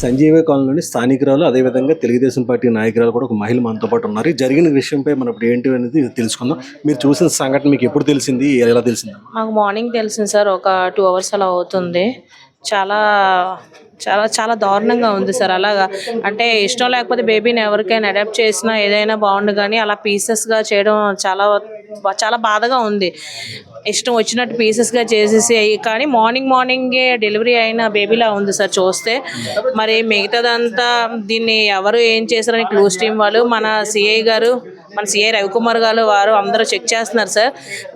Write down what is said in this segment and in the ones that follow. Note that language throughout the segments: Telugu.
సంజీవ కాలనీలోని స్థానికురాలు అదేవిధంగా తెలుగుదేశం పార్టీ నాయకురాలు కూడా ఒక మహిళ మనతో పాటు ఉన్నారు. జరిగిన విషయంపై మనం ఇప్పుడు ఏంటి అనేది తెలుసుకుందాం. మీరు చూసిన సంఘటన మీకు ఎప్పుడు తెలిసింది? ఎలా తెలిసింది? మాకు మార్నింగ్ తెలిసింది సార్ ఒక టూ అవర్స్ అలా అవుతుంది. చాలా చాలా చాలా దారుణంగా ఉంది సార్ అలాగా. అంటే ఇష్టం లేకపోతే బేబీని ఎవరికైనా అడాప్ట్ చేసినా ఏదైనా బాగుండు కానీ అలా పీసెస్గా చేయడం చాలా చాలా బాధగా ఉంది. ఇష్టం వచ్చినట్టు పీసెస్గా చేసేసి అయ్యి కానీ మార్నింగ్ మార్నింగే డెలివరీ అయిన బేబీలా ఉంది సార్ చూస్తే. మరి మిగతాదంతా దీన్ని ఎవరు ఏం చేశారని క్లూస్ టీం వాళ్ళు మన సిఐ గారు మన సిఐ రవికుమార్ గారు వారు అందరూ చెక్ చేస్తున్నారు సార్.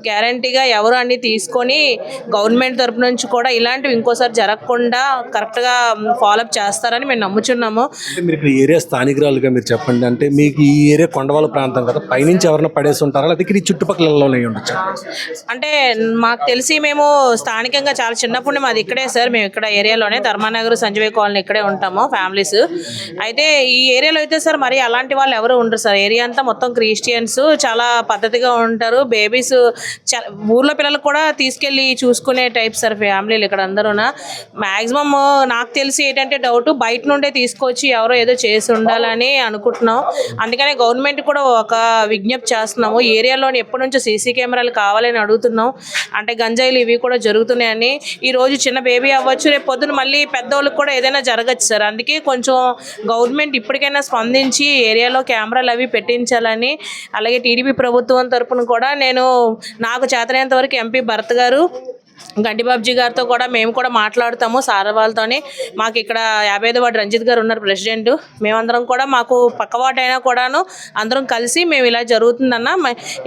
గ్యారంటీగా ఎవరు అన్ని తీసుకొని గవర్నమెంట్ తరపు నుంచి కూడా ఇలాంటివి ఇంకోసారి జరగకుండా కరెక్ట్గా ఫాలోఅప్ చేస్తారని మేము నమ్ముచున్నాము. మీరు ఇక్కడ ఈ ఏరియా స్థానికురాలుగా మీరు చెప్పండి అంటే మీకు ఈ ఏరియా కొండవాళ్ళ ప్రాంతం కదా పైనుంచి ఎవరైనా పడేసి ఉంటారా? లేదా ఇక్కడ ఈ చుట్టుపక్కల ఉండొచ్చు? అంటే మాకు తెలిసి మేము స్థానికంగా చాలా చిన్నప్పుడు మాది ఇక్కడే సార్. మేము ఇక్కడ ఏరియాలోనే ధర్మానగర్ సంజయ్ కాలనీ ఇక్కడే ఉంటాము ఫ్యామిలీస్. అయితే ఈ ఏరియాలో అయితే సార్ మరి అలాంటి వాళ్ళు ఎవరు ఉండరు సార్. ఏరియా అంతా మొత్తం క్రిస్టియన్స్ చాలా పద్ధతిగా ఉంటారు. బేబీస్ ఊర్లో పిల్లలు కూడా తీసుకెళ్ళి చూసుకునే టైప్ సార్ ఫ్యామిలీలు ఇక్కడ అందరూనా. మ్యాక్సిమం నాకు తెలిసి ఏంటంటే డౌట్ బయట నుండే తీసుకొచ్చి ఎవరో ఏదో చేసి ఉండాలని అనుకుంటున్నాం. అందుకనే గవర్నమెంట్ కూడా ఒక విజ్ఞప్తి చేస్తున్నాము. ఏరియాలోని ఎప్పటి నుంచో సీసీ కెమెరాలు కావాలని అడుగుతున్నాం. అంటే గంజాయిలు ఇవి కూడా జరుగుతున్నాయని. ఈ రోజు చిన్న బేబీ అవ్వచ్చు రేపు పొద్దున మళ్ళీ పెద్దవాళ్ళకి కూడా ఏదైనా జరగచ్చు సార్. అందుకే కొంచెం గవర్నమెంట్ ఇప్పటికైనా స్పందించి ఏరియాలో కెమెరాలు అవి పెట్టించాలని అలాగే టీడీపీ ప్రభుత్వం తరపున కూడా నేను నాకు చేతనైనంత వరకు ఎంపీ భరత్ గారు గంటిబాబుజీ గారితో కూడా మేము కూడా మాట్లాడుతాము. సార్ వాళ్ళతోని మాకు ఇక్కడ యాభై ఐదు వార్డు రంజిత్ గారు ఉన్నారు ప్రెసిడెంట్. మేమందరం కూడా మాకు పక్కవాటు అయినా కూడాను అందరం కలిసి మేము ఇలా జరుగుతుందన్న.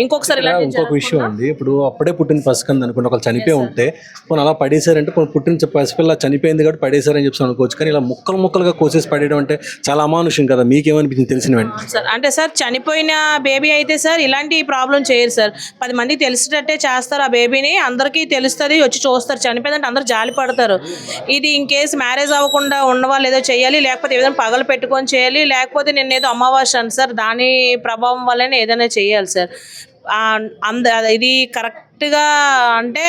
ఇంకొకసారి ఇలా ఇంకొక విషయం అండి. ఇప్పుడు అప్పుడే పుట్టిన పసికంది అనుకోండి ఒకళ్ళు చనిపోయి ఉంటే కొన్ని అలా పడేశారంటే కొన్ని పుట్టిన పసిపిల్ల చనిపోయింది కాబట్టి పడేశారని చెప్పి అనుకోవచ్చు. కానీ ఇలా ముక్కలు ముక్కలుగా కోసేసి పడేయడం అంటే చాలా అమానుషం కదా. మీకేమనిపించింది తెలిసిన వెంటనే? సార్. అంటే సార్ చనిపోయిన బేబీ అయితే సార్ ఇలాంటి ప్రాబ్లం చేయరు సార్. పది మందికి తెలిసేటట్టే చేస్తారు ఆ బేబీని. అందరికీ తెలుస్తుంది వచ్చి చూస్తారు. చనిపోయిందంటే అందరూ జాలి పడతారు. ఇది ఇన్ కేసు మ్యారేజ్ అవ్వకుండా ఉన్నవాళ్ళు ఏదో చేయాలి లేకపోతే ఏదైనా పగలు పెట్టుకొని చేయాలి లేకపోతే నేను ఏదో అమావాస్య అని సార్ దాని ప్రభావం వల్లనే ఏదైనా చేయాలి సార్. అంద ఇది కరెక్ట్గా అంటే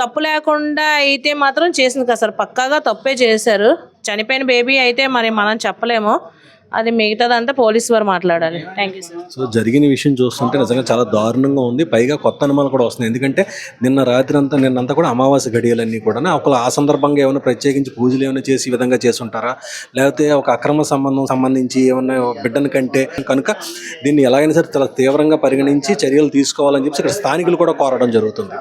తప్పు లేకుండా అయితే మాత్రం చేసింది కదా సార్. పక్కాగా తప్పే చేశారు. చనిపోయిన బేబీ అయితే మరి మనం చెప్పలేము. అది మిగతాదంతా పోలీసు వారు మాట్లాడాలి. థ్యాంక్ యూ సార్ సో జరిగిన విషయం చూస్తుంటే నిజంగా చాలా దారుణంగా ఉంది. పైగా కొత్త అనుమానాలు కూడా వస్తున్నాయి. ఎందుకంటే నిన్న రాత్రి అంతా నిన్నంతా కూడా అమావాస్య గడియలన్నీ కూడా ఒకళ్ళు ఆ సందర్భంగా ఏమైనా ప్రత్యేకించి పూజలు ఏమైనా చేసి ఈ విధంగా చేసి ఉంటారా లేకపోతే ఒక అక్రమ సంబంధం సంబంధించి ఏమన్నా బిడ్డను కంటే కనుక దీన్ని ఎలాగైనా సరే చాలా తీవ్రంగా పరిగణించి చర్యలు తీసుకోవాలని చెప్పి ఇక్కడ స్థానికులు కూడా కోరడం జరుగుతుంది.